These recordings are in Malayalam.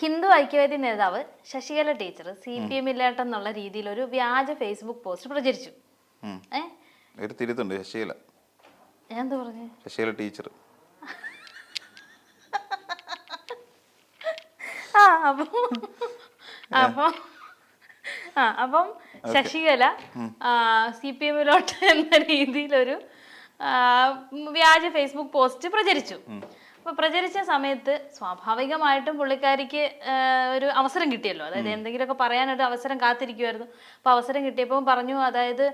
ഹിന്ദു ഐക്യവേദി നേതാവ് Sasikala teacher C P M ഇല്ലാട്ടെന്നുള്ള രീതിയിൽ ഒരു വ്യാജ ഫേസ്ബുക്ക് പോസ്റ്റ് പ്രചരിച്ചു. ഒരു തിരുത്തുണ്ട് ഞാൻ എന്താ പറഞ്ഞു? ശശീല ടീച്ചർ. ആ അപ്പം അപ്പം ആ അപ്പം ശശികല സി പി എമ്മിലോട്ട് എന്ന രീതിയിലൊരു വ്യാജ ഫേസ്ബുക്ക് പോസ്റ്റ് പ്രചരിച്ചു. അപ്പൊ പ്രചരിച്ച സമയത്ത് സ്വാഭാവികമായിട്ടും പുള്ളിക്കാരിക്ക് ഒരു അവസരം കിട്ടിയല്ലോ. അതായത് എന്തെങ്കിലുമൊക്കെ പറയാനൊരു അവസരം കാത്തിരിക്കുമായിരുന്നു അപ്പൊ അവസരം കിട്ടിയപ്പോൾ പറഞ്ഞു അതായത്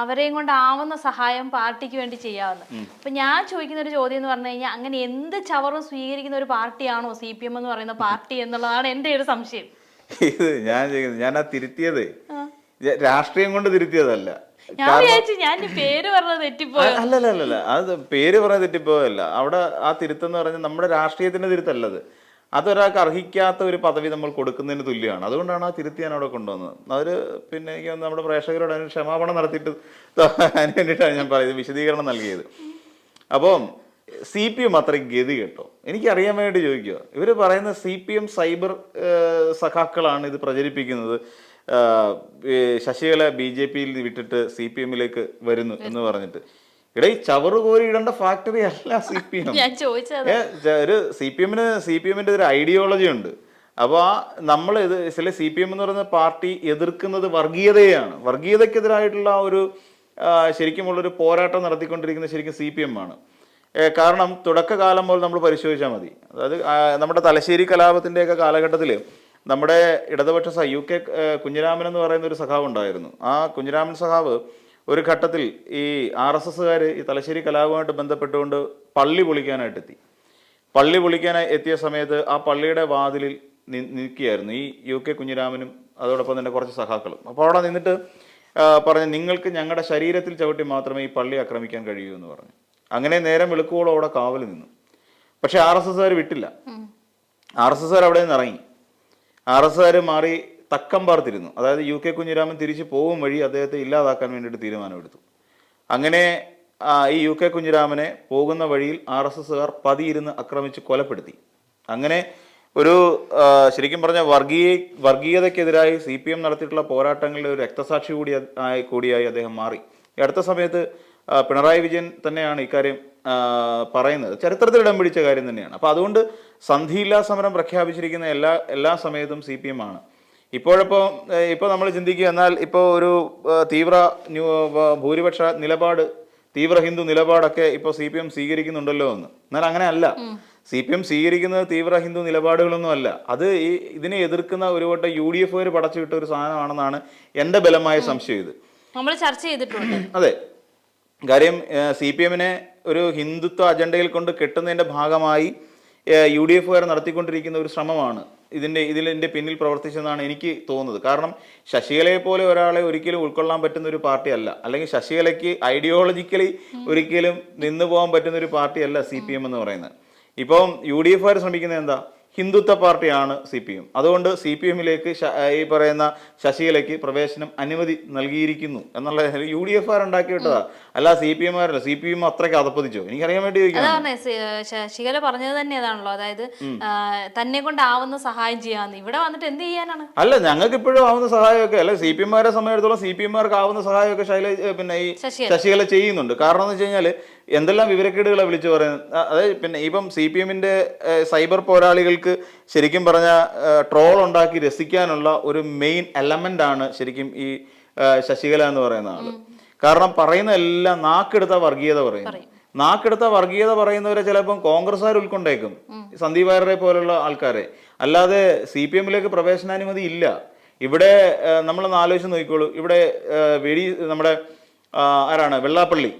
അവരെയും കൊണ്ടാവുന്ന സഹായം പാർട്ടിക്ക് വേണ്ടി ചെയ്യാവുന്ന. അപ്പൊ ഞാൻ ചോദിക്കുന്ന ഒരു ചോദ്യം എന്ന് പറഞ്ഞു കഴിഞ്ഞാൽ അങ്ങനെ എന്ത് ചവറും സ്വീകരിക്കുന്ന ഒരു പാർട്ടിയാണോ സി പി എം എന്ന് പറയുന്ന പാർട്ടി എന്നുള്ളതാണ് എന്റെ ഒരു സംശയം. ഇത് ഞാൻ ഞാൻ ആ തിരുത്തിയത്. രാഷ്ട്രീയം കൊണ്ട് തിരുത്തിയതല്ല. ഞാൻ വിചാരിച്ചു ഞാൻ ഈ പേര് പറഞ്ഞത് തെറ്റിപ്പോയോ. അല്ലല്ല അല്ലല്ല അത് പേര് പറഞ്ഞ തെറ്റിപ്പോയല്ല അവിടെ ആ തിരുത്തെന്ന് പറഞ്ഞ നമ്മുടെ രാഷ്ട്രീയത്തിന്റെ തിരുത്തല്ലത്. അതൊരാൾക്ക് അർഹിക്കാത്ത ഒരു പദവി നമ്മൾ കൊടുക്കുന്നതിന് തുല്യമാണ്. അതുകൊണ്ടാണ് ആ തിരുത്തി ഞാൻ അവിടെ കൊണ്ടുവന്നത്. അവർ പിന്നെ എനിക്ക് നമ്മുടെ പ്രേക്ഷകരോട് അതിന് ക്ഷമാപണം നടത്തിയിട്ട് അതിന് വേണ്ടിയിട്ടാണ് ഞാൻ പറയുന്നത് വിശദീകരണം നൽകിയത്. അപ്പം സി പി എം അത്ര ഗതി കേട്ടോ. എനിക്കറിയാൻ വേണ്ടി ചോദിക്കുക. ഇവർ പറയുന്ന സി പി എം സൈബർ സഖാക്കളാണ് ഇത് പ്രചരിപ്പിക്കുന്നത്. ശശികല ബി ജെ പിയിൽ വിട്ടിട്ട് സി പി എമ്മിലേക്ക് വരുന്നു എന്ന് പറഞ്ഞിട്ട്. ഇവിടെ ഈ ചവറ് കോരി ഇടേണ്ട ഫാക്ടറി അല്ല സി പി എം. ഒരു സി പി എമ്മിന് സി പി എമ്മിന്റെ ഒരു ഐഡിയോളജി ഉണ്ട്. അപ്പോൾ ആ നമ്മൾ ഇത് ചില സി പി എം എന്ന് പറയുന്ന പാർട്ടി എതിർക്കുന്നത് വർഗീയതയാണ്. വർഗീയതയ്ക്കെതിരായിട്ടുള്ള ആ ഒരു ശരിക്കുമുള്ളൊരു പോരാട്ടം നടത്തിക്കൊണ്ടിരിക്കുന്ന ശരിക്കും സി പി എം ആണ്. കാരണം തുടക്കകാലം മുതൽ നമ്മൾ പരിശോധിച്ചാൽ മതി. അതായത് നമ്മുടെ തലശ്ശേരി കലാപത്തിന്റെയൊക്കെ കാലഘട്ടത്തിൽ നമ്മുടെ ഇടതുപക്ഷ സഹ യു കെ കുഞ്ഞിരാമൻ എന്ന് പറയുന്ന ഒരു സഖാവ് ഉണ്ടായിരുന്നു. ആ കുഞ്ഞിരാമൻ സഖാവ് ഒരു ഘട്ടത്തിൽ ഈ ആർ എസ് എസ്സുകാർ ഈ തലശ്ശേരി കലാപവുമായിട്ട് ബന്ധപ്പെട്ടുകൊണ്ട് പള്ളി പൊളിക്കാനായിട്ട് എത്തി പള്ളി പൊളിക്കാനായി എത്തിയ സമയത്ത് ആ പള്ളിയുടെ വാതിലിൽ നിൽക്കുകയായിരുന്നു. ഈ യു കെ കുഞ്ഞിരാമനും അതോടൊപ്പം തന്നെ കുറച്ച് സഖാക്കളും. അപ്പോൾ അവിടെ നിന്നിട്ട് പറഞ്ഞു നിങ്ങൾക്ക് ഞങ്ങളുടെ ശരീരത്തിൽ ചവിട്ടി മാത്രമേ ഈ പള്ളി ആക്രമിക്കാൻ കഴിയൂ എന്ന് പറഞ്ഞു. അങ്ങനെ നേരം വെളുക്കുവോളം അവിടെ കാവൽ നിന്നു. പക്ഷെ ആർ എസ് എസ്സുകാർ വിട്ടില്ല. ആർ എസ് എസ്സുകാർ അവിടെ നിന്ന് ഇറങ്ങി. ആർ എസ് എസ്സുകാർ മാറി തക്കം പാർത്തിരുന്നു. അതായത് യു കെ കുഞ്ഞിരാമൻ തിരിച്ചു പോകും വഴി അദ്ദേഹത്തെ ഇല്ലാതാക്കാൻ വേണ്ടിയിട്ട് തീരുമാനമെടുത്തു. അങ്ങനെ ഈ യു കെ കുഞ്ഞിരാമനെ പോകുന്ന വഴിയിൽ ആർ എസ് എസ്സുകാർ പതിയിരുന്ന് ആക്രമിച്ച് കൊലപ്പെടുത്തി. അങ്ങനെ ഒരു ശരിക്കും പറഞ്ഞ വർഗീയ വർഗീയതയ്ക്കെതിരായി സി പി എം നടത്തിയിട്ടുള്ള പോരാട്ടങ്ങളിലെ ഒരു രക്തസാക്ഷി കൂടി കൂടിയായി അദ്ദേഹം മാറി. അടുത്ത സമയത്ത് പിണറായി വിജയൻ തന്നെയാണ് ഇക്കാര്യം പറയുന്നത്. ചരിത്രത്തിൽ ഇടം പിടിച്ച കാര്യം തന്നെയാണ്. അപ്പോൾ അതുകൊണ്ട് സന്ധിയില്ലാ സമരം പ്രഖ്യാപിച്ചിരിക്കുന്ന എല്ലാ എല്ലാ സമയത്തും സി പി എം ആണ്. ഇപ്പോഴിപ്പോൾ ഇപ്പോൾ നമ്മൾ ചിന്തിക്കുക എന്നാൽ ഇപ്പോൾ ഒരു തീവ്ര ഭൂരിപക്ഷ നിലപാട് തീവ്ര ഹിന്ദു നിലപാടൊക്കെ ഇപ്പോൾ സി പി എം സ്വീകരിക്കുന്നുണ്ടല്ലോ എന്ന്. എന്നാൽ അങ്ങനെ അല്ല. സി പി എം സ്വീകരിക്കുന്നത് തീവ്ര ഹിന്ദു നിലപാടുകളൊന്നും അല്ല. അത് ഈ ഇതിനെ എതിർക്കുന്ന ഒരു വട്ടം യു ഡി എഫ് പടച്ചു വിട്ട ഒരു സാധനമാണെന്നാണ് എന്റെ ബലമായ സംശയം ഇത്. നമ്മൾ ചർച്ച ചെയ്തിട്ടുണ്ട്. അതെ. കാര്യം സി പി എമ്മിനെ ഒരു ഹിന്ദുത്വ അജണ്ടയിൽ കൊണ്ട് കെട്ടുന്നതിന്റെ ഭാഗമായി യു ഡി എഫുകാർ നടത്തിക്കൊണ്ടിരിക്കുന്ന ഒരു ശ്രമമാണ് ഇതിന്റെ ഇതിന്റെ പിന്നിൽ പ്രവർത്തിച്ചെന്നാണ് എനിക്ക് തോന്നുന്നത്. കാരണം ശശികലയെ പോലെ ഒരാളെ ഒരിക്കലും ഉൾക്കൊള്ളാൻ പറ്റുന്ന ഒരു പാർട്ടിയല്ല. അല്ലെങ്കിൽ ശശികലയ്ക്ക് ഐഡിയോളജിക്കലി ഒരിക്കലും നിന്നു പോകാൻ പറ്റുന്ന ഒരു പാർട്ടിയല്ല സി പി എം എന്ന് പറയുന്നത്. ഇപ്പം യു ഡി എഫുകാർ ശ്രമിക്കുന്നത് എന്താ? ഹിന്ദുത്വ പാർട്ടിയാണ് സി പി എം. അതുകൊണ്ട് സി പി എമ്മിലേക്ക് ഈ പറയുന്ന ശശികലയ്ക്ക് പ്രവേശനം അനുമതി നൽകിയിരിക്കുന്നു എന്നുള്ള യു ഡി എഫ് ആർ ഉണ്ടാക്കി വിട്ടതാ അല്ല സി പി എം ആരല്ല സി പി എം അത്രയ്ക്ക് അതപ്പതിച്ചോ എനിക്കറിയാൻ വേണ്ടി അതാ ചോദിക്കാം പറഞ്ഞേ സി- ശശികല പറഞ്ഞത് തന്നെ അതാണല്ലോ. അതായത് തന്നെ കൊണ്ടാവുന്ന സഹായം ചെയ്യാന്ന്. ഇവിടെ വന്നിട്ട് എന്ത് ചെയ്യാനാണ്? അല്ല ഞങ്ങൾക്ക് ഇപ്പോഴും ആവുന്ന സഹായമൊക്കെ അല്ലെ സി പി എമ്മാരെ സമയത്തോളം സി പി എമ്മാർക്ക് ആവുന്ന സഹായമൊക്കെ ശൈല പിന്നെ ഈ. ശശികല. ചെയ്യുന്നുണ്ട്. കാരണം എന്ന് വെച്ച് കഴിഞ്ഞാൽ എന്തെല്ലാം വിവരക്കേടുകളെ വിളിച്ചു പറയുന്നത്? അതായത് പിന്നെ ഇപ്പം സി പി എമ്മിന്റെ സൈബർ പോരാളികൾക്ക് ശരിക്കും പറഞ്ഞ ട്രോൾ ഉണ്ടാക്കി രസിക്കാനുള്ള ഒരു മെയിൻ എലമെന്റ് ആണ് ശരിക്കും ഈ ശശികല എന്ന് പറയുന്ന ആൾ. കാരണം പറയുന്ന എല്ലാം നാക്കെടുത്ത വർഗീയത പറയും. നാക്കെടുത്ത വർഗീയത പറയുന്നവരെ ചിലപ്പം കോൺഗ്രസ്സുകാർ ഉൾക്കൊണ്ടേക്കും. സന്ദീപ് വാര്യരെ പോലുള്ള ആൾക്കാരെ. അല്ലാതെ സി പി എമ്മിലേക്ക് പ്രവേശനാനുമതി ഇല്ല. ഇവിടെ നമ്മളൊന്ന് ആലോചിച്ച് നോക്കിക്കോളൂ. ഇവിടെ വെടി നമ്മുടെ ആരാണ്? വെള്ളാപ്പള്ളി.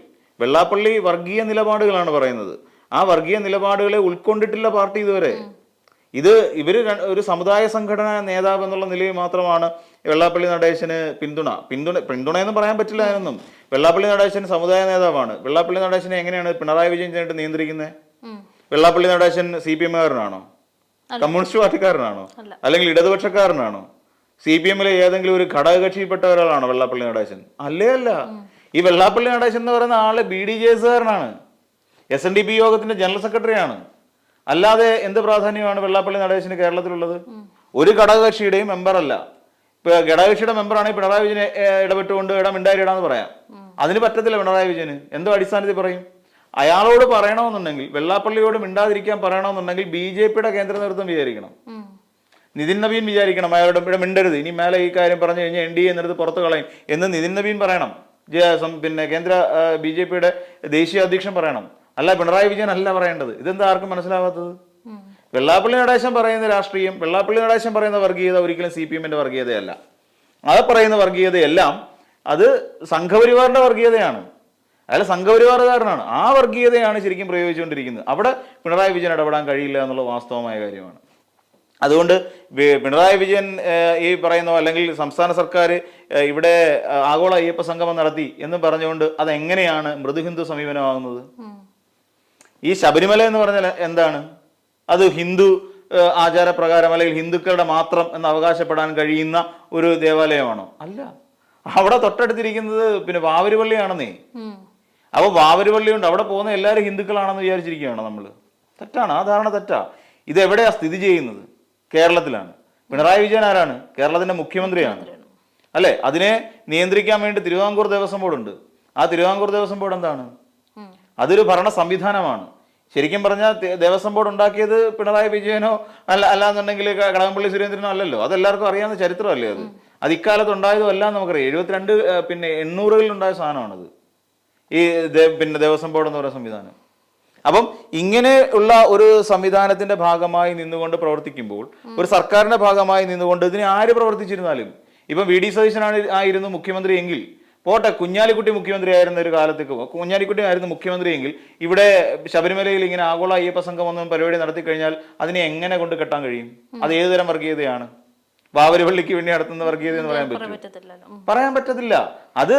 വെള്ളാപ്പള്ളി വർഗീയ നിലപാടുകളാണ് പറയുന്നത്. ആ വർഗീയ നിലപാടുകളെ ഉൾക്കൊണ്ടിട്ടില്ല പാർട്ടി ഇതുവരെ. ഇത് ഇവർ ഒരു സമുദായ സംഘടന നേതാവ് എന്നുള്ള നിലയിൽ മാത്രമാണ് വെള്ളാപ്പള്ളി നടേശന് പിന്തുണ. പിന്തുണ പിന്തുണ എന്ന് പറയാൻ പറ്റില്ല അതിനൊന്നും വെള്ളാപ്പള്ളി നടേശൻ സമുദായ നേതാവാണ്. വെള്ളാപ്പള്ളി നടേശനെ എങ്ങനെയാണ് പിണറായി വിജയൻ ചേട്ടൻ നിയന്ത്രിക്കുന്നത് വെള്ളാപ്പള്ളി നടേശൻ സി പി എമ്മുകാരനാണോ? കമ്മ്യൂണിസ്റ്റ് പാർട്ടിക്കാരനാണോ? അല്ലെങ്കിൽ ഇടതുപക്ഷക്കാരനാണോ? സി പി എമ്മിലെ ഏതെങ്കിലും ഒരു ഘടകകക്ഷിയിൽപ്പെട്ട ഒരാളാണോ വെള്ളാപ്പള്ളി നടേശൻ? അല്ലേ അല്ല. ഈ വെള്ളാപ്പള്ളി നടേശൻ എന്ന് പറയുന്ന ആൾ ബി ഡി ജെ എസുകാരനാണ് എസ് എൻ ഡി പി യോഗത്തിന്റെ ജനറൽ സെക്രട്ടറിയാണ്. അല്ലാതെ എന്ത് പ്രാധാന്യമാണ് വെള്ളാപ്പള്ളി നടേശന് കേരളത്തിലുള്ളത്? ഒരു ഘടകകക്ഷിയുടെയും മെമ്പർ അല്ല. ഇപ്പൊ ഘടകകക്ഷിയുടെ മെമ്പറാണെങ്കിൽ പിണറായി വിജയൻ ഇടപെട്ടുകൊണ്ട് ഇടം മിണ്ടായിടാന്ന് പറയാം. അതിന് പറ്റത്തില്ല പിണറായി വിജയന്. എന്തോ അടിസ്ഥാനത്തിൽ പറയും? അയാളോട് പറയണമെന്നുണ്ടെങ്കിൽ വെള്ളാപ്പള്ളിയോട് മിണ്ടാതിരിക്കാൻ പറയണമെന്നുണ്ടെങ്കിൽ ബി ജെ പിയുടെ കേന്ദ്ര നേതൃത്വം വിചാരിക്കണം. നിതിൻ നബീൻ വിചാരിക്കണം അയാളോട് ഇവിടെ മിണ്ടരുത്. ഇനി മേലെ ഈ കാര്യം പറഞ്ഞു കഴിഞ്ഞാൽ എൻ ഡി എ എന്നെടുത്ത് പുറത്തു കളയും എന്ന് നിതിൻ നബീൻ പറയണം. പിന്നെ കേന്ദ്ര ബി ജെ പിയുടെ ദേശീയ അധ്യക്ഷൻ പറയണം. അല്ല പിണറായി വിജയൻ അല്ല പറയേണ്ടത്. ഇതെന്താ ആർക്കും മനസ്സിലാവാത്തത്? വെള്ളാപ്പള്ളി നടേശൻ പറയുന്ന രാഷ്ട്രീയം വെള്ളാപ്പള്ളി നടേശൻ പറയുന്ന വർഗീയത ഒരിക്കലും സി പി എമ്മിന്റെ വർഗീയതയല്ല. അത് പറയുന്ന വർഗീയതയെല്ലാം അത് സംഘപരിവാറിന്റെ വർഗീയതയാണ്. അയാൾ സംഘപരിവാറുകാരനാണ്. ആ വർഗീയതയാണ് ശരിക്കും പ്രയോഗിച്ചുകൊണ്ടിരിക്കുന്നത്. അവിടെ പിണറായി വിജയൻ ഇടപെടാൻ കഴിയില്ല എന്നുള്ള വാസ്തവമായ കാര്യമാണ്. അതുകൊണ്ട് പിണറായി വിജയൻ ഈ പറയുന്ന അല്ലെങ്കിൽ സംസ്ഥാന സർക്കാർ ഇവിടെ ആഗോള അയ്യപ്പ സംഗമം നടത്തി എന്ന് പറഞ്ഞുകൊണ്ട് അതെങ്ങനെയാണ് മൃദുഹിന്ദു സമീപനമാകുന്നത്. ഈ ശബരിമല എന്ന് പറഞ്ഞാൽ എന്താണ്? അത് ഹിന്ദു ആചാരപ്രകാരം അല്ലെങ്കിൽ ഹിന്ദുക്കളുടെ മാത്രം എന്ന് അവകാശപ്പെടാൻ കഴിയുന്ന ഒരു ദേവാലയമാണോ? അല്ല. അവിടെ തൊട്ടടുത്തിരിക്കുന്നത് പിന്നെ വാവരുപള്ളിയാണെന്നേ. ഉം. അപ്പൊ വാവരുപള്ളി ഉണ്ട് അവിടെ പോകുന്ന എല്ലാവരും ഹിന്ദുക്കളാണെന്ന് വിചാരിച്ചിരിക്കുകയാണോ നമ്മൾ തെറ്റാണ്. ആ ധാരണ തെറ്റാ. ഇത് എവിടെയാ സ്ഥിതി ചെയ്യുന്നത്? കേരളത്തിലാണ്. പിണറായി വിജയൻ ആരാണ്? കേരളത്തിന്റെ മുഖ്യമന്ത്രിയാണ്. അല്ലെ? അതിനെ നിയന്ത്രിക്കാൻ വേണ്ടി തിരുവിതാംകൂർ ദേവസ്വം ബോർഡ് ഉണ്ട്. ആ തിരുവിതാംകൂർ ദേവസ്വം ബോർഡ് എന്താണ്? അതൊരു ഭരണ സംവിധാനമാണ്. ശരിക്കും പറഞ്ഞാൽ ദേവസ്വം ബോർഡ് ഉണ്ടാക്കിയത് പിണറായി വിജയനോ അല്ല അല്ലാന്നുണ്ടെങ്കിൽ കടകംപള്ളി സുരേന്ദ്രനോ അല്ലല്ലോ. അതെല്ലാവർക്കും അറിയാവുന്ന ചരിത്രമല്ലേ അത്? അത് ഇക്കാലത്ത് ഉണ്ടായതും അല്ല നമുക്കറിയാം. എഴുപത്തിരണ്ട് പിന്നെ എണ്ണൂറുകളിൽ ഉണ്ടായ സാധനമാണത്. ഈ പിന്നെ ദേവസ്വം ബോർഡ് എന്ന് പറയുന്ന സംവിധാനം. അപ്പം ഇങ്ങനെ ഉള്ള ഒരു സംവിധാനത്തിന്റെ ഭാഗമായി നിന്നുകൊണ്ട് പ്രവർത്തിക്കുമ്പോൾ ഒരു സർക്കാരിന്റെ ഭാഗമായി നിന്നുകൊണ്ട് ഇതിനെ ആര് പ്രവർത്തിച്ചിരുന്നാലും? ഇപ്പം വി ഡി സതീശനാണ് ആയിരുന്നു മുഖ്യമന്ത്രി എങ്കിൽ പോട്ടെ കുഞ്ഞാലിക്കുട്ടി മുഖ്യമന്ത്രി ആയിരുന്ന ഒരു കാലത്തേക്ക്. കുഞ്ഞാലിക്കുട്ടി ആയിരുന്നു മുഖ്യമന്ത്രി എങ്കിൽ ഇവിടെ ശബരിമലയിൽ ഇങ്ങനെ ആഗോള അയ്യപ്പ സംഘം ഒന്നും പരിപാടി നടത്തി കഴിഞ്ഞാൽ അതിനെ എങ്ങനെ കൊണ്ട് കെട്ടാൻ കഴിയും? അത് ഏതുതരം വർഗീയതയാണ്? വാവരുപള്ളിക്ക് വേണ്ടി നടത്തുന്ന വർഗീയത എന്ന് പറയാൻ പറ്റും പറയാൻ പറ്റത്തില്ല. അത്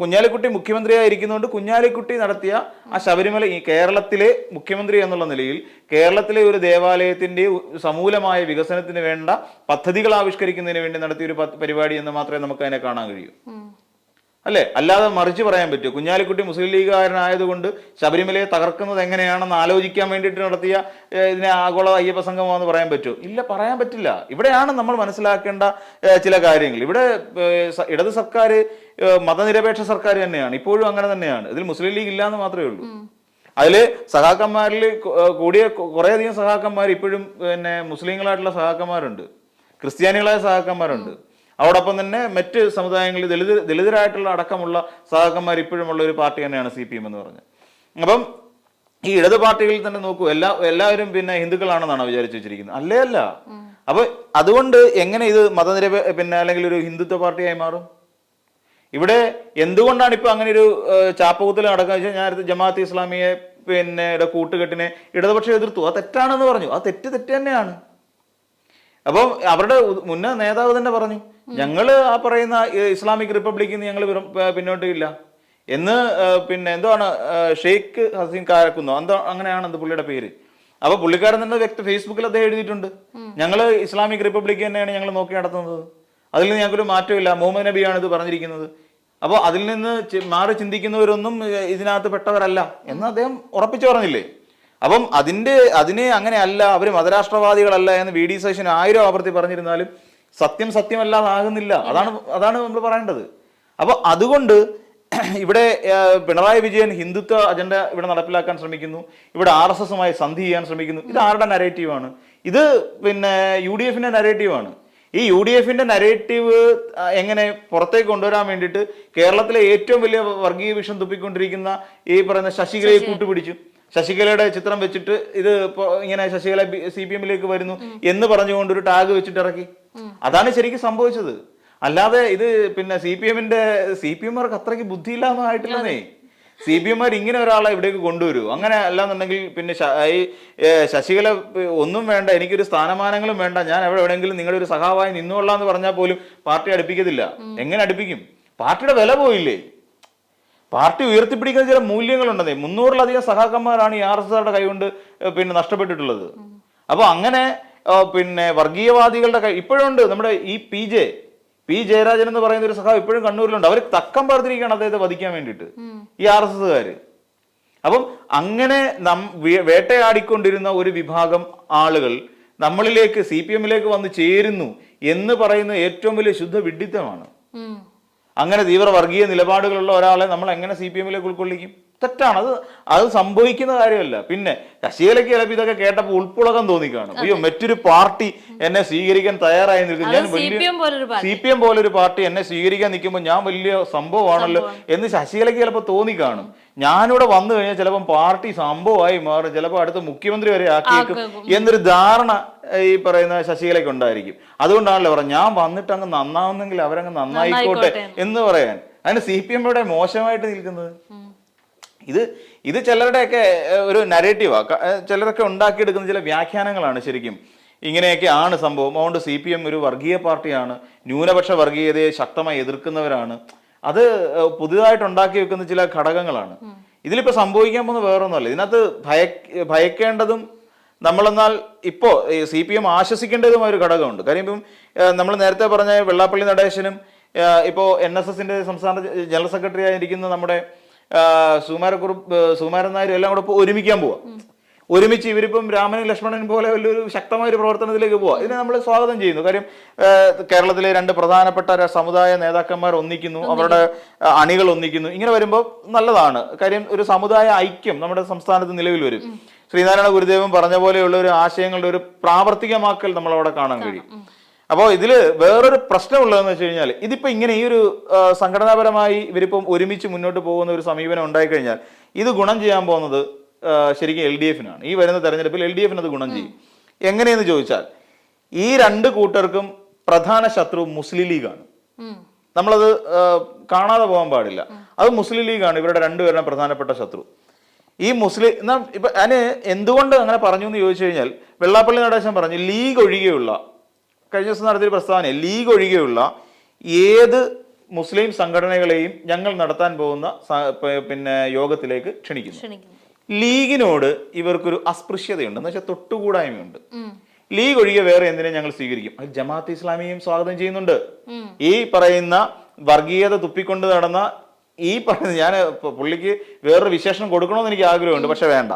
കുഞ്ഞാലിക്കുട്ടി മുഖ്യമന്ത്രിയായിരിക്കുന്നതുകൊണ്ട് കുഞ്ഞാലിക്കുട്ടി നടത്തിയ ആ ശബരിമല ഈ കേരളത്തിലെ മുഖ്യമന്ത്രി എന്നുള്ള നിലയിൽ കേരളത്തിലെ ഒരു ദേവാലയത്തിന്റെ സമൂലമായ വികസനത്തിന് വേണ്ട പദ്ധതികൾ ആവിഷ്കരിക്കുന്നതിന് വേണ്ടി നടത്തിയ ഒരു പരിപാടി എന്ന് മാത്രമേ നമുക്ക് അതിനെ കാണാൻ കഴിയൂ. അല്ലെ? അല്ലാതെ മറിച്ച് പറയാൻ പറ്റുമോ? കുഞ്ഞാലിക്കുട്ടി മുസ്ലിം ലീഗുകാരനായതുകൊണ്ട് ശബരിമലയെ തകർക്കുന്നത് എങ്ങനെയാണെന്ന് ആലോചിക്കാൻ വേണ്ടിയിട്ട് നടത്തിയ ഇതിനെ ആഗോള അയ്യപ്പ സംഘമാണെന്ന് പറയാൻ പറ്റുമോ? ഇല്ല പറയാൻ പറ്റില്ല. ഇവിടെയാണ് നമ്മൾ മനസ്സിലാക്കേണ്ട ചില കാര്യങ്ങൾ. ഇവിടെ ഇടത് സർക്കാർ മതനിരപേക്ഷ സർക്കാർ തന്നെയാണ്. ഇപ്പോഴും അങ്ങനെ തന്നെയാണ്. ഇതിൽ മുസ്ലിം ലീഗ് ഇല്ലാന്ന് മാത്രമേ ഉള്ളൂ. അതിൽ സഹാക്കന്മാരിൽ കൂടിയ കുറേയധികം സഹാക്കന്മാർ ഇപ്പോഴും പിന്നെ മുസ്ലിങ്ങളായിട്ടുള്ള സഹാക്കന്മാരുണ്ട്. ക്രിസ്ത്യാനികളായ സഹാക്കന്മാരുണ്ട്. അതോടൊപ്പം തന്നെ മറ്റ് സമുദായങ്ങളിൽ ദളിത് ദളിതരായിട്ടുള്ള അടക്കമുള്ള സഹാക്കന്മാർ ഇപ്പോഴുമുള്ള ഒരു പാർട്ടി തന്നെയാണ് സി പി എം എന്ന് പറഞ്ഞത് അപ്പം ഈ ഇടത് പാർട്ടികളിൽ തന്നെ നോക്കൂ എല്ലാ എല്ലാവരും പിന്നെ ഹിന്ദുക്കളാണെന്നാണ് വിചാരിച്ചു വെച്ചിരിക്കുന്നത്? അല്ലേ അല്ല. അപ്പൊ അതുകൊണ്ട് എങ്ങനെ ഇത് മതനിരപ പിന്നെ അല്ലെങ്കിൽ ഒരു ഹിന്ദുത്വ പാർട്ടിയായി മാറും? ഇവിടെ എന്തുകൊണ്ടാണ് ഇപ്പൊ അങ്ങനെ ഒരു ചാപ്പകുത്തിൽ നടക്കുക വെച്ചാൽ ഞാൻ ജമാഅത്ത് ഇസ്ലാമിയെ പിന്നെ കൂട്ടുകെട്ടിനെ ഇടതുപക്ഷം എതിർത്തു. അത് തെറ്റാണെന്ന് പറഞ്ഞു. ആ തെറ്റ് തെറ്റ് തന്നെയാണ്. അപ്പം അവരുടെ മുന്നേ നേതാവ് തന്നെ പറഞ്ഞു ഞങ്ങൾ ആ പറയുന്ന ഇസ്ലാമിക് റിപ്പബ്ലിക്കിൽ നിന്ന് ഞങ്ങൾ പിന്നോട്ട് ഇല്ല. എന്ന് പിന്നെ എന്താണ് ഷെയ്ഖ് ഹസീൻ കാരക്കുന്നോ എന്തോ അങ്ങനെയാണ് എന്ത് പുള്ളിയുടെ പേര്. അപ്പൊ പുള്ളിക്കാരൻ തന്നെ വ്യക്തി ഫേസ്ബുക്കിൽ അദ്ദേഹം എഴുതിയിട്ടുണ്ട്. ഞങ്ങൾ ഇസ്ലാമിക് റിപ്പബ്ലിക് തന്നെയാണ് ഞങ്ങൾ നോക്കി നടത്തുന്നത്. അതിൽ നിന്ന് ഞങ്ങൾക്കൊരു മാറ്റമില്ല മുഹമ്മദ് നബിയാണ് ഇത് പറഞ്ഞിരിക്കുന്നത്. അപ്പോൾ അതിൽ നിന്ന് മാറി ചിന്തിക്കുന്നവരൊന്നും ഇതിനകത്ത് പെട്ടവരല്ല എന്ന് അദ്ദേഹം ഉറപ്പിച്ചു പറഞ്ഞില്ലേ? അപ്പം അതിന്റെ അതിനെ അങ്ങനെയല്ല അവർ മതരാഷ്ട്രവാദികളല്ല എന്ന് വി ഡി സേഷൻ ആയിരം ആവർത്തി പറഞ്ഞിരുന്നാലും സത്യം സത്യമല്ലാതാകുന്നില്ല. അതാണ് അതാണ് നമ്മൾ പറയേണ്ടത്. അപ്പോൾ അതുകൊണ്ട് ഇവിടെ പിണറായി വിജയൻ ഹിന്ദുത്വ അജണ്ട ഇവിടെ നടപ്പിലാക്കാൻ ശ്രമിക്കുന്നു. ഇവിടെ ആർ എസ് എസുമായി സന്ധി ചെയ്യാൻ ശ്രമിക്കുന്നു. ഇത് ആരുടെ നരേറ്റീവാണ്? ഇത് പിന്നെ യു ഡി എഫിന്റെ നരേറ്റീവാണ്. ഈ യു ഡി എഫിന്റെ നരേറ്റീവ് എങ്ങനെ പുറത്തേക്ക് കൊണ്ടുവരാൻ വേണ്ടിയിട്ട് കേരളത്തിലെ ഏറ്റവും വലിയ വർഗീയ വിഷം തുപ്പിക്കൊണ്ടിരിക്കുന്ന ഈ പറയുന്ന ശശികലയെ കൂട്ടുപിടിച്ചു. ശശികലയുടെ ചിത്രം വെച്ചിട്ട് ഇത് ഇപ്പൊ ഇങ്ങനെ ശശികല സി പി എമ്മിലേക്ക് വരുന്നു എന്ന് പറഞ്ഞുകൊണ്ട് ഒരു ടാഗ് വെച്ചിട്ട് ഇറക്കി. അതാണ് ശരിക്കും സംഭവിച്ചത്. അല്ലാതെ ഇത് പിന്നെ സി പി എമ്മിന്റെ സി പി എമ്മാർക്ക് അത്രയ്ക്ക് ബുദ്ധിയില്ലാന്ന് ആയിട്ടില്ലെന്നേ സി പി എമ്മാർ ഇങ്ങനെ ഒരാളെ ഇവിടേക്ക് കൊണ്ടുവരൂ. അങ്ങനെ അല്ലാന്നുണ്ടെങ്കിൽ പിന്നെ ഈ ശശികല ഒന്നും വേണ്ട എനിക്കൊരു സ്ഥാനമാനങ്ങളും വേണ്ട ഞാൻ എവിടെ എവിടെയെങ്കിലും നിങ്ങളുടെ ഒരു സഹാവായി നിന്നുകൊള്ളാം എന്ന് പറഞ്ഞാൽ പോലും പാർട്ടി അടുപ്പിക്കത്തില്ല. എങ്ങനെ അടുപ്പിക്കും? പാർട്ടിയുടെ വില പോയില്ലേ? പാർട്ടി ഉയർത്തിപ്പിടിക്കുന്ന ചില മൂല്യങ്ങളുണ്ടെന്നേ. മുന്നൂറിലധികം സഹാക്കന്മാരാണ് ഈ ആർ എസ് എസുകാരുടെ കൈകൊണ്ട് പിന്നെ നഷ്ടപ്പെട്ടിട്ടുള്ളത്. അപ്പൊ അങ്ങനെ പിന്നെ വർഗീയവാദികളുടെ കൈ ഇപ്പോഴും ഉണ്ട് നമ്മുടെ ഈ പി ജെ പി ജയരാജൻ എന്ന് പറയുന്ന ഒരു സഹാവ് ഇപ്പോഴും കണ്ണൂരിലുണ്ട്. അവർ തക്കം പറഞ്ഞിരിക്കുകയാണ് അദ്ദേഹത്തെ വധിക്കാൻ വേണ്ടിയിട്ട്. ഈ ആർ എസ് എസുകാര്. അപ്പം അങ്ങനെ നം വേട്ടയാടിക്കൊണ്ടിരുന്ന ഒരു വിഭാഗം ആളുകൾ നമ്മളിലേക്ക് സി പി എമ്മിലേക്ക് വന്ന് ചേരുന്നു എന്ന് പറയുന്ന ഏറ്റവും വലിയ ശുദ്ധ വിഡിത്തമാണ്. അങ്ങനെ തീവ്ര വർഗീയ നിലപാടുകളുള്ള ഒരാളെ നമ്മൾ എങ്ങനെ സി പി എമ്മിലേക്ക് ഉൾക്കൊള്ളിക്കും? തെറ്റാണ്. അത് അത് സംഭവിക്കുന്ന കാര്യമല്ല. പിന്നെ ശശികലയ്ക്ക് ചിലപ്പോൾ ഇതൊക്കെ കേട്ടപ്പോൾ ഉൾപ്പുളകം തോന്നിക്കാണ്. അയ്യോ മറ്റൊരു പാർട്ടി എന്നെ സ്വീകരിക്കാൻ തയ്യാറായി നിൽക്കുന്നു. ഞാൻ വലിയ സി പി എം പോലൊരു പാർട്ടി. എന്നെ സ്വീകരിക്കാൻ നിൽക്കുമ്പോൾ ഞാൻ വലിയ സംഭവമാണല്ലോ എന്ന് ശശികലയ്ക്ക് ചിലപ്പോൾ തോന്നിക്കാണും. ഞാനിവിടെ വന്നു കഴിഞ്ഞാൽ ചിലപ്പം പാർട്ടി സംഭവമായി മാറും. ചിലപ്പോൾ അടുത്ത മുഖ്യമന്ത്രി വരെ ആക്കിയേക്കും എന്നൊരു ധാരണ ഈ പറയുന്ന ശശികലയ്ക്ക് ഉണ്ടായിരിക്കും. അതുകൊണ്ടാണല്ലോ പറയാം ഞാൻ വന്നിട്ട് അങ്ങ് നന്നാവുന്നെങ്കിൽ അവരങ്ങ് നന്നായിക്കോട്ടെ എന്ന്. പറയാൻ. അതിന് സി പി എം ഇവിടെ മോശമായിട്ട് നിൽക്കുന്നത്? ഇത് ഇത് ചിലരുടെയൊക്കെ ഒരു നരേറ്റീവാണ് ചിലരൊക്കെ ഉണ്ടാക്കിയെടുക്കുന്ന ചില വ്യാഖ്യാനങ്ങളാണ് ശരിക്കും. ഇങ്ങനെയൊക്കെ ആണ് സംഭവം. അതുകൊണ്ട് സി പി എം ഒരു വർഗീയ പാർട്ടിയാണ്. ന്യൂനപക്ഷ വർഗീയതയെ ശക്തമായി എതിർക്കുന്നവരാണ്. അത് പുതുതായിട്ട് ഉണ്ടാക്കി വെക്കുന്ന ചില ഘടകങ്ങളാണ്. ഇതിലിപ്പോൾ സംഭവിക്കാൻ പോകുന്ന വേറൊന്നുമല്ല. ഇതിനകത്ത് ഭയ ഭയക്കേണ്ടതും നമ്മളെന്നാൽ ഇപ്പോൾ സി പി എം ആശ്വസിക്കേണ്ടതുമായ ഒരു ഘടകമുണ്ട്. കാര്യം ഇപ്പം നമ്മൾ നേരത്തെ പറഞ്ഞ വെള്ളാപ്പള്ളി നടേശനും ഇപ്പോൾ ഇപ്പോ എൻ എസ് എസിന്റെ സംസ്ഥാന ജനറൽ സെക്രട്ടറി ആയിരിക്കുന്ന നമ്മുടെ ആഹ് സുകുമാരക്കുറുപ്പ് സുകുമാരൻ നായരും എല്ലാം കൂടെ ഒരുമിക്കാൻ പോവാ. ഒരുമിച്ച് ഇവരിപ്പം രാമനും ലക്ഷ്മണനും പോലെ വലിയൊരു ശക്തമായ ഒരു പ്രവർത്തനത്തിലേക്ക് പോവാ. ഇതിനെ നമ്മൾ സ്വാഗതം ചെയ്യുന്നു. കാര്യം കേരളത്തിലെ രണ്ട് പ്രധാനപ്പെട്ട സമുദായ നേതാക്കന്മാർ ഒന്നിക്കുന്നു. അവരുടെ അണികൾ ഒന്നിക്കുന്നു. ഇങ്ങനെ വരുമ്പോൾ നല്ലതാണ്. കാര്യം ഒരു സമുദായ ഐക്യം നമ്മുടെ സംസ്ഥാനത്ത് നിലവിൽ വരും. ശ്രീനാരായണ ഗുരുദേവൻ പറഞ്ഞ പോലെയുള്ള ഒരു ആശയങ്ങളുടെ ഒരു പ്രാവർത്തികമാക്കൽ നമ്മൾ അവിടെ കാണാൻ കഴിയും. അപ്പോൾ ഇതിൽ വേറൊരു പ്രശ്നമുള്ളതെന്ന് വെച്ച് കഴിഞ്ഞാൽ ഇതിപ്പോൾ ഇങ്ങനെ ഈ ഒരു സംഘടനാപരമായി ഇവരിപ്പം ഒരുമിച്ച് മുന്നോട്ട് പോകുന്ന ഒരു സമീപനം ഉണ്ടായിക്കഴിഞ്ഞാൽ ഇത് ഗുണം ചെയ്യാൻ പോകുന്നത് ശരിക്കും എൽ ഡി എഫിനാണ്. ഈ വരുന്ന തെരഞ്ഞെടുപ്പിൽ എൽ ഡി എഫിന് അത് ഗുണം ചെയ്യും. എങ്ങനെയെന്ന് ചോദിച്ചാൽ ഈ രണ്ട് കൂട്ടർക്കും പ്രധാന ശത്രു മുസ്ലിം ലീഗാണ്. നമ്മളത് കാണാതെ പോകാൻ പാടില്ല. അത് മുസ്ലിം ലീഗാണ് ഇവരുടെ രണ്ടുപേരുടെ പ്രധാനപ്പെട്ട ശത്രു. ഈ മുസ്ലിം എന്നാ ഇപ്പൊ അതിന് എന്തുകൊണ്ട് അങ്ങനെ പറഞ്ഞു എന്ന് ചോദിച്ചു കഴിഞ്ഞാൽ വെള്ളാപ്പള്ളി നടേശൻ പറഞ്ഞു ലീഗ് ഒഴികെയുള്ള കഴിഞ്ഞ ദിവസം നടത്തിയ പ്രസ്താവന ലീഗ് ഒഴികെയുള്ള ഏത് മുസ്ലിം സംഘടനകളെയും ഞങ്ങൾ നടത്താൻ പോകുന്ന പിന്നെ യോഗത്തിലേക്ക് ക്ഷണിക്കുന്നു. ക്ഷണിക്കുന്നു. ലീഗിനോട് ഇവർക്കൊരു അസ്പൃശ്യതയുണ്ട്. എന്ന് വെച്ചാൽ തൊട്ടുകൂടായ്മയുണ്ട്. ലീഗ് ഒഴികെ വേറെ എന്തിനെ ഞങ്ങൾ സ്വീകരിക്കും? അത് ജമാഅത്ത് ഇസ്ലാമിയും സ്വാഗതം ചെയ്യുന്നുണ്ട്. ഈ പറയുന്ന വർഗീയത തുപ്പിക്കൊണ്ട് നടന്ന ഈ പറയുന്ന ഞാൻ പുള്ളിക്ക് വേറൊരു വിശേഷണം കൊടുക്കണമെന്ന് എനിക്ക് ആഗ്രഹമുണ്ട്. പക്ഷെ വേണ്ട.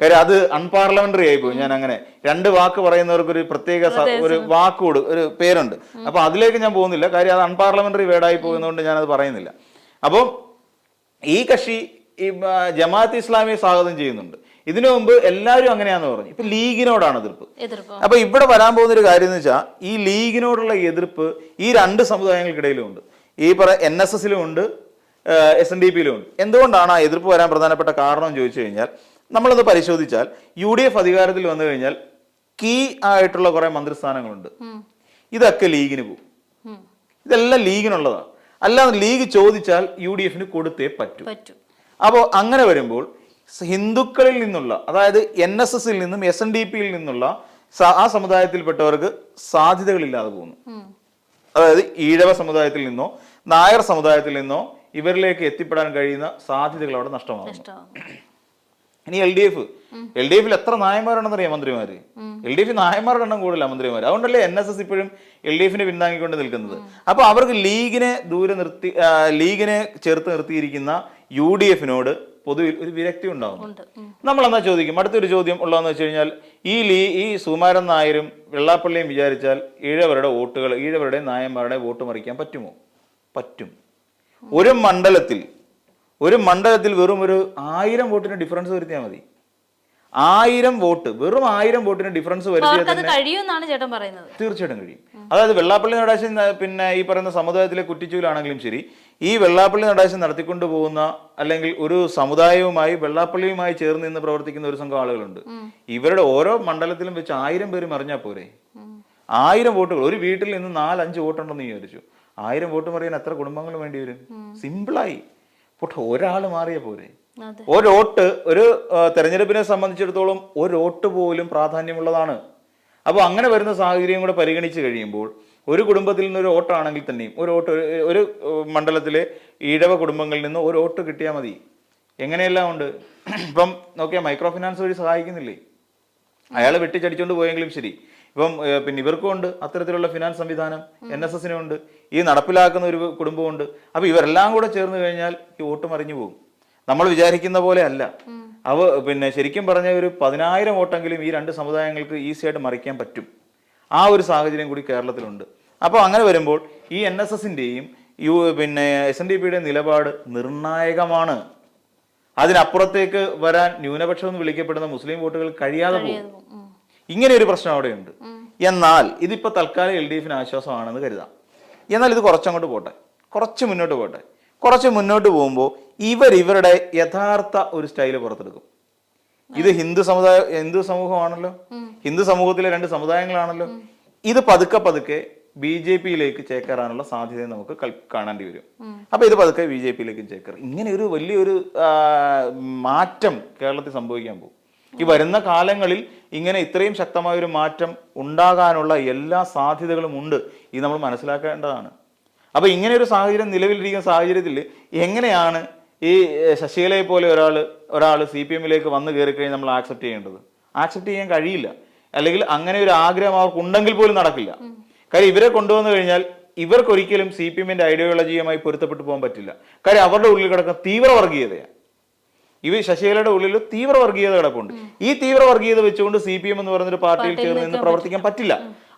കാര്യം അത് അൺപാർലമെന്ററി ആയി പോയി. ഞാൻ അങ്ങനെ രണ്ട് വാക്ക് പറയുന്നവർക്ക് ഒരു പ്രത്യേക ഒരു വാക്ക് ഒരു പേരുണ്ട്. അപ്പൊ അതിലേക്ക് ഞാൻ പോകുന്നില്ല. കാര്യം അത് അൺപാർലമെന്ററി വേർഡായി പോകുന്നതുകൊണ്ട് ഞാനത് പറയുന്നില്ല. അപ്പോൾ ഈ കക്ഷി ഈ ജമാഅത്ത് ഇസ്ലാമിയെ സ്വാഗതം ചെയ്യുന്നുണ്ട്. ഇതിനു മുമ്പ് എല്ലാവരും അങ്ങനെയാന്ന് പറഞ്ഞു. ഇപ്പൊ ലീഗിനോടാണ് എതിർപ്പ്. എതിർപ്പ്. അപ്പൊ ഇവിടെ വരാൻ പോകുന്ന ഒരു കാര്യം എന്ന് വെച്ചാൽ ഈ ലീഗിനോടുള്ള എതിർപ്പ് ഈ രണ്ട് സമുദായങ്ങൾക്കിടയിലും ഉണ്ട് ഈ പറ എൻ എസ് എസിലും ഉണ്ട് എസ് എൻ ഡി പിയിലും ഉണ്ട്. എന്തുകൊണ്ടാണ് ആ എതിർപ്പ് വരാൻ പ്രധാനപ്പെട്ട കാരണം എന്ന് ചോദിച്ചു കഴിഞ്ഞാൽ നമ്മളത് പരിശോധിച്ചാൽ യു ഡി എഫ് അധികാരത്തിൽ വന്നു കഴിഞ്ഞാൽ കീ ആയിട്ടുള്ള കുറെ മന്ത്രിസ്ഥാനങ്ങളുണ്ട്. ഇതൊക്കെ ലീഗിന് പോകും. ഇതെല്ലാം ലീഗിനുള്ളതാണ് അല്ലാതെ ലീഗ് ചോദിച്ചാൽ യു ഡി എഫിന് കൊടുത്തേ പറ്റൂ. അപ്പോൾ അങ്ങനെ വരുമ്പോൾ ഹിന്ദുക്കളിൽ നിന്നുള്ള അതായത് എൻ എസ് എസിൽ നിന്നും എസ് എൻ ഡി പിയിൽ നിന്നുള്ള ആ സമുദായത്തിൽപ്പെട്ടവർക്ക് സാധ്യതകളില്ലാതെ പോകുന്നു. അതായത് ഈഴവ സമുദായത്തിൽ നിന്നോ നായർ സമുദായത്തിൽ നിന്നോ ഇവരിലേക്ക് എത്തിപ്പെടാൻ കഴിയുന്ന സാധ്യതകൾ അവിടെ നഷ്ടമാകും ഇനി L D F L D എഫിൽ എത്ര നായന്മാരുണ്ടെന്ന് അറിയാം മന്ത്രിമാര്? എൽ ഡി എഫ് നായന്മാരുടെ എണ്ണം കൂടുതലാണ് മന്ത്രിമാർ അതുകൊണ്ടല്ലേ എൻ എസ് എസ് ഇപ്പോഴും എൽ ഡി എഫിനെ പിന്താങ്ങിക്കൊണ്ട് നിൽക്കുന്നത്. അപ്പൊ അവർക്ക് ലീഗിനെ ദൂരെ നിർത്തി ലീഗിനെ ചേർത്ത് നിർത്തിയിരിക്കുന്ന യു ഡി എഫിനോട് പൊതുവിൽ ഒരു വിരക്തി ഉണ്ടാകുന്നു നമ്മളെന്നാ ഉം. നമ്മൾ എന്നാ ചോദിക്കും? അടുത്തൊരു ചോദ്യം ഉള്ളതെന്ന് വെച്ച് കഴിഞ്ഞാൽ ഈ ലീ ഈ സുമാരൻ നായരും വെള്ളാപ്പള്ളിയും വിചാരിച്ചാൽ ഈഴവരുടെ വോട്ടുകൾ ഈഴവരുടെ നായന്മാരുടെ വോട്ട് മറിക്കാൻ പറ്റുമോ? പറ്റും. ഒരു മണ്ഡലത്തിൽ ഒരു മണ്ഡലത്തിൽ വെറും ഒരു ആയിരം വോട്ടിന് ഡിഫറൻസ് വരുത്തിയാൽ മതി. ആയിരം വോട്ട് വെറും ആയിരം വോട്ടിന് ഡിഫറൻസ് കഴിയുമെന്നാണ് ചേട്ടൻ പറയുന്നത്. തീർച്ചയായിട്ടും കഴിയും. അതായത് വെള്ളാപ്പള്ളി നടേശൻ പിന്നെ ഈ പറയുന്ന സമുദായത്തിലെ കുറ്റിച്ചൂലാണെങ്കിലും ശരി ഈ വെള്ളാപ്പള്ളി നടേശൻ നടത്തിക്കൊണ്ടു പോകുന്ന അല്ലെങ്കിൽ ഒരു സമുദായവുമായി വെള്ളാപ്പള്ളിയുമായി ചേർന്ന് നിന്ന് പ്രവർത്തിക്കുന്ന ഒരു സംഘം ആളുകളുണ്ട്. ഇവരുടെ ഓരോ മണ്ഡലത്തിലും വെച്ച് ആയിരം പേര് മറിഞ്ഞാൽ പോരെ. ആയിരം വോട്ടുകൾ ഒരു വീട്ടിൽ നിന്ന് നാലഞ്ച് വോട്ടുണ്ടെന്ന് വിചാരിച്ചു. ആയിരം വോട്ട് മറിയാൻ എത്ര കുടുംബങ്ങൾ വേണ്ടി വരും? സിമ്പിളായി പോട്ടെ ഒരാൾ മാറിയ പോരെ. ഒരു വോട്ട് ഒരു തെരഞ്ഞെടുപ്പിനെ സംബന്ധിച്ചിടത്തോളം ഒരു വോട്ട് പോലും പ്രാധാന്യമുള്ളതാണ്. അപ്പോൾ അങ്ങനെ വരുന്ന സാഹചര്യം കൂടെ പരിഗണിച്ച് കഴിയുമ്പോൾ ഒരു കുടുംബത്തിൽ നിന്ന് ഒരു വോട്ടാണെങ്കിൽ തന്നെയും ഒരു വോട്ട് ഒരു- മണ്ഡലത്തിലെ ഈഴവ കുടുംബങ്ങളിൽ നിന്ന് ഒരു വോട്ട് കിട്ടിയാൽ മതി. എങ്ങനെയെല്ലാം ഉണ്ട്? ഇപ്പം നോക്കിയാൽ മൈക്രോ ഫിനാൻസ് വഴി സഹായിക്കുന്നില്ലേ? അയാൾ വെട്ടിച്ചടിച്ചുകൊണ്ട് പോയെങ്കിലും ശരി. ഇപ്പം പിന്നെ ഇവർക്കും ഉണ്ട് അത്തരത്തിലുള്ള ഫിനാൻസ് സംവിധാനം എൻ എസ് എസിനും ഉണ്ട്. ഈ നടപ്പിലാക്കുന്ന ഒരു കുടുംബമുണ്ട് അപ്പൊ ഇവരെല്ലാം കൂടെ ചേർന്ന് കഴിഞ്ഞാൽ ഈ വോട്ട് മറിഞ്ഞു പോകും. നമ്മൾ വിചാരിക്കുന്ന പോലെ അല്ല. അവ പിന്നെ ശരിക്കും പറഞ്ഞ ഒരു പതിനായിരം വോട്ടെങ്കിലും ഈ രണ്ട് സമുദായങ്ങൾക്ക് ഈസി ആയിട്ട് മറിക്കാൻ പറ്റും. ആ ഒരു സാഹചര്യം കൂടി കേരളത്തിലുണ്ട്. അപ്പോൾ അങ്ങനെ വരുമ്പോൾ ഈ എൻ എസ് എസിന്റെയും യു പിന്നെ എസ് എൻ ഡി പിയുടെ നിലപാട് നിർണായകമാണ്. അതിനപ്പുറത്തേക്ക് വരാൻ ന്യൂനപക്ഷം എന്ന് വിളിക്കപ്പെടുന്ന മുസ്ലിം വോട്ടുകൾ കഴിയാതെ പോകും. ഇങ്ങനെ ഒരു പ്രശ്നം അവിടെയുണ്ട്. എന്നാൽ ഇതിപ്പോൾ തൽക്കാലം എൽ ഡി എഫിന് ആശ്വാസമാണെന്ന് കരുതാം. എന്നാൽ ഇത് കുറച്ചങ്ങോട്ട് പോട്ടെ. കുറച്ച് മുന്നോട്ട് പോട്ടെ. കുറച്ച് മുന്നോട്ട് പോകുമ്പോൾ ഇവർ ഇവരുടെ യഥാർത്ഥ ഒരു സ്റ്റൈൽ പുറത്തെടുക്കും. ഇത് ഹിന്ദു സമുദായ ഹിന്ദു സമൂഹമാണല്ലോ. ഹിന്ദു സമൂഹത്തിലെ രണ്ട് സമുദായങ്ങളാണല്ലോ. ഇത് പതുക്കെ പതുക്കെ ബി ജെ പിയിലേക്ക് ചേക്കേറാനുള്ള സാധ്യത നമുക്ക് കാണേണ്ടി വരും. അപ്പൊ ഇത് പതുക്കെ ബി ജെ പിയിലേക്ക് ചേക്കേറും. ഇങ്ങനെ ഒരു വലിയൊരു മാറ്റം കേരളത്തിൽ സംഭവിക്കാൻ പോകും. ഈ വരുന്ന കാലങ്ങളിൽ ഇങ്ങനെ ഇത്രയും ശക്തമായ ഒരു മാറ്റം ഉണ്ടാകാനുള്ള എല്ലാ സാധ്യതകളും ഉണ്ട് ഇത് നമ്മൾ മനസ്സിലാക്കേണ്ടതാണ്. അപ്പൊ ഇങ്ങനെ ഒരു സാഹചര്യം നിലവിലിരിക്കുന്ന സാഹചര്യത്തിൽ എങ്ങനെയാണ് ഈ ശശികലയെ പോലെ ഒരാൾ ഒരാൾ സി പി എമ്മിലേക്ക് വന്നു കയറി കഴിഞ്ഞാൽ നമ്മൾ ആക്സെപ്റ്റ് ചെയ്യേണ്ടത്? ആക്സെപ്റ്റ് ചെയ്യാൻ കഴിയില്ല. അല്ലെങ്കിൽ അങ്ങനെ ഒരു ആഗ്രഹം അവർക്ക് ഉണ്ടെങ്കിൽ പോലും നടക്കില്ല. കാര്യം ഇവരെ കൊണ്ടുവന്നു കഴിഞ്ഞാൽ ഇവർക്കൊരിക്കലും സി പി എമ്മിന്റെ ഐഡിയോളജിയുമായി പൊരുത്തപ്പെട്ടു പോകാൻ പറ്റില്ല. കാര്യം അവരുടെ ഉള്ളിൽ കിടക്കുന്ന തീവ്ര വർഗീയതയാണ് ഇവ ശശികലയുടെ ഉള്ളിൽ തീവ്ര വർഗീയത കിടപ്പുണ്ട് ഈ തീവ്ര വർഗീയത വെച്ചുകൊണ്ട് സി പി എം എന്ന് പറയുന്ന ഒരു പാർട്ടിയിൽ ചേർന്ന് നിന്ന് പ്രവർത്തിക്കാൻ പറ്റില്ല.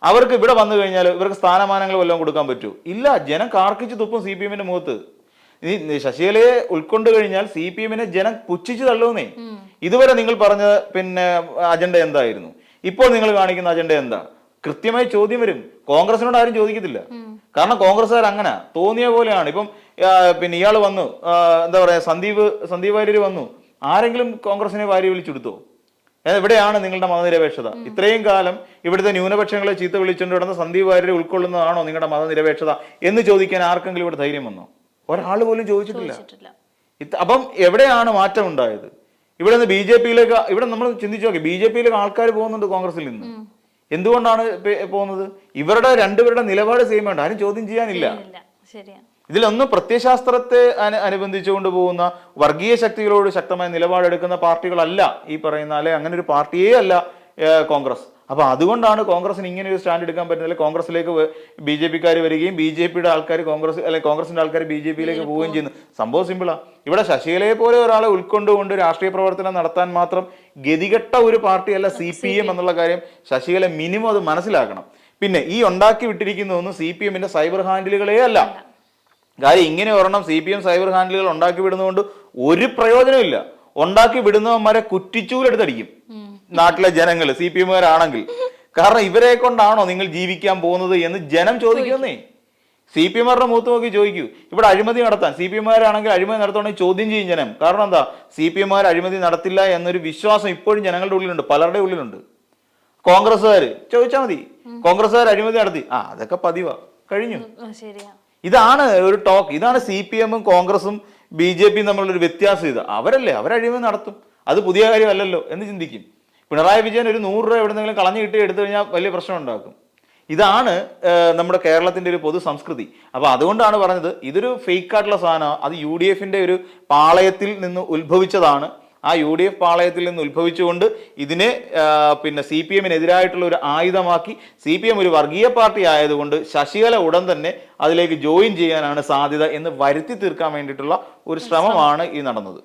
അവർക്ക് ഇവിടെ വന്നു കഴിഞ്ഞാൽ ഇവർക്ക് സ്ഥാനമാനങ്ങൾ വല്ലതും കൊടുക്കാൻ പറ്റൂ? ഇല്ല ജനം കാർക്കിച്ച് തുപ്പും സി പി എമ്മിന്റെ മുഖത്ത്. ഇനി ശശികലയെ ഉൾക്കൊണ്ട് കഴിഞ്ഞാൽ സി പി എമ്മിനെ ജനം പുച്ഛിച്ചു തള്ളുന്നേ. ഇതുവരെ നിങ്ങൾ പറഞ്ഞ പിന്നെ അജണ്ട എന്തായിരുന്നു? ഇപ്പോൾ നിങ്ങൾ കാണിക്കുന്ന അജണ്ട എന്താ? കൃത്യമായി ചോദ്യം വരും. കോൺഗ്രസിനോട് ആരും ചോദിക്കത്തില്ല. കാരണം കോൺഗ്രസ്സുകാർ അങ്ങനെ തോന്നിയ പോലെയാണ്. ഇപ്പം പിന്നെ ഇയാൾ വന്നു. എന്താ പറയുക സന്ദീപ് സന്ദീപ് വാര്യർ വന്നു. ആരെങ്കിലും കോൺഗ്രസിനെ വാരി വിളിച്ചെടുത്തോ? എവിടെയാണ് നിങ്ങളുടെ മതനിരപേക്ഷത. ഇത്രയും കാലം ഇവിടുത്തെ ന്യൂനപക്ഷങ്ങളെ ചീത്ത വിളിച്ചുകൊണ്ട് കിടന്ന സന്ദീപ് വാര്യരെ ഉൾക്കൊള്ളുന്നതാണോ നിങ്ങളുടെ മതനിരപേക്ഷത എന്ന് ചോദിക്കാൻ ആർക്കെങ്കിലും ഇവിടെ ധൈര്യം വന്നോ? ഒരാൾ പോലും ചോദിച്ചിട്ടില്ല. അപ്പം എവിടെയാണ് മാറ്റം ഉണ്ടായത്? ഇവിടെ നിന്ന് ബി ജെ പിയിലേക്ക് ഇവിടെ നമ്മൾ ചിന്തിച്ചു നോക്കി ബി ജെ പിയിലേക്ക് ആൾക്കാർ പോകുന്നുണ്ട് കോൺഗ്രസിൽ നിന്ന്. എന്തുകൊണ്ടാണ് പോകുന്നത്? ഇവരുടെ രണ്ടുപേരുടെ നിലപാട് സെയിം ഉണ്ട് ആരും ചോദ്യം ചെയ്യാനില്ല. ശരിയാണ്. ഇതിലൊന്ന് പ്രത്യയശാസ്ത്രത്തെ അനു അനുബന്ധിച്ചുകൊണ്ട് പോകുന്ന വർഗീയ ശക്തികളോട് ശക്തമായ നിലപാടെടുക്കുന്ന പാർട്ടികളല്ല ഈ പറയുന്ന അല്ലെ അങ്ങനെ ഒരു പാർട്ടിയേ അല്ല കോൺഗ്രസ്. അപ്പൊ അതുകൊണ്ടാണ് കോൺഗ്രസിന് ഇങ്ങനെ ഒരു സ്റ്റാൻഡ് എടുക്കാൻ പറ്റുന്നില്ല കോൺഗ്രസിലേക്ക് ബി ജെ പിക്കാർ വരികയും ബി ജെ പിയുടെ ആൾക്കാർ കോൺഗ്രസ് അല്ലെ കോൺഗ്രസിന്റെ ആൾക്കാർ ബി ജെ പിയിലേക്ക് പോവുകയും ചെയ്യുന്നു. സംഭവം സിമ്പിളാ. ഇവിടെ ശശികലയെ പോലെ ഒരാളെ ഉൾക്കൊണ്ടുകൊണ്ട് രാഷ്ട്രീയ പ്രവർത്തനം നടത്താൻ മാത്രം ഗതികെട്ട ഒരു പാർട്ടിയല്ല സി പി എം. എന്നുള്ള കാര്യം ശശികല മിനിമം അത് മനസ്സിലാക്കണം. പിന്നെ ഈ ഉണ്ടാക്കി വിട്ടിരിക്കുന്നതൊന്നും സി പി എമ്മിന്റെ സൈബർ ഹാൻഡിലുകളേ അല്ല. കാര്യം ഇങ്ങനെ ഒരെണ്ണം സി പി എം സൈബർ ഹാൻഡിലുകൾ ഉണ്ടാക്കി വിടുന്നതുകൊണ്ട് ഒരു പ്രയോജനമില്ല ഉണ്ടാക്കി വിടുന്നവന്മാരെ കുറ്റിച്ചൂലെടുത്തടിക്കും. നാട്ടിലെ ജനങ്ങൾ സി പി എമ്മുകാരാണെങ്കിൽ കാരണം ഇവരെ കൊണ്ടാണോ നിങ്ങൾ ജീവിക്കാൻ പോകുന്നത് എന്ന് ജനം ചോദിക്കുന്നേ. സി പി എമ്മാരുടെ മൂത്ത് നോക്കി ചോദിക്കൂ. ഇവിടെ അഴിമതി നടത്താൻ സി പി എമ്മാരാണെങ്കിൽ അഴിമതി നടത്തണമെങ്കിൽ ചോദ്യം ചെയ്യും ജനം. കാരണം എന്താ? സി പി എമ്മാർ അഴിമതി നടത്തില്ല എന്നൊരു വിശ്വാസം ഇപ്പോഴും ജനങ്ങളുടെ ഉള്ളിലുണ്ട് പലരുടെ ഉള്ളിലുണ്ട്. കോൺഗ്രസ്സുകാർ ചോദിച്ചാൽ മതി. കോൺഗ്രസ്സുകാർ അഴിമതി നടത്തി. ആ അതൊക്കെ പതിവാ. കഴിഞ്ഞു. ശരിയാ. ഇതാണ് ഒരു ടോക്ക് ഇതാണ് സി പി എമ്മും കോൺഗ്രസും ബി ജെ പിയും തമ്മിലുള്ള ഒരു വ്യത്യാസം ഇത്. അവരല്ലേ? അവരഴിമതി നടത്തും. അത് പുതിയ കാര്യമല്ലല്ലോ എന്ന് ചിന്തിക്കും. പിണറായി വിജയൻ ഒരു നൂറ് രൂപ എവിടെന്നെങ്കിലും കളഞ്ഞു കിട്ടി എടുത്തു കഴിഞ്ഞാൽ വലിയ പ്രശ്നം ഉണ്ടാക്കും. ഇതാണ് നമ്മുടെ കേരളത്തിന്റെ ഒരു പൊതു സംസ്കൃതി. അപ്പോൾ അതുകൊണ്ടാണ് പറഞ്ഞത് ഇതൊരു ഫേക്ക് ആയിട്ടുള്ള സാധനം അത് യു ഡി എഫിന്റെ ഒരു പാളയത്തിൽ നിന്ന് ഉത്ഭവിച്ചതാണ്. ആ യു ഡി എഫ് പാളയത്തിൽ നിന്ന് ഉത്ഭവിച്ചുകൊണ്ട് ഇതിനെ പിന്നെ സി പി എമ്മിനെതിരായിട്ടുള്ള ഒരു ആയുധമാക്കി. സി പി എം ഒരു വർഗീയ പാർട്ടി ആയതുകൊണ്ട് ശശികല ഉടൻ തന്നെ അതിലേക്ക് ജോയിൻ ചെയ്യാനാണ് സാധ്യത എന്ന് വരുത്തി തീർക്കാൻ വേണ്ടിയിട്ടുള്ള ഒരു ശ്രമമാണ് ഈ നടന്നത്.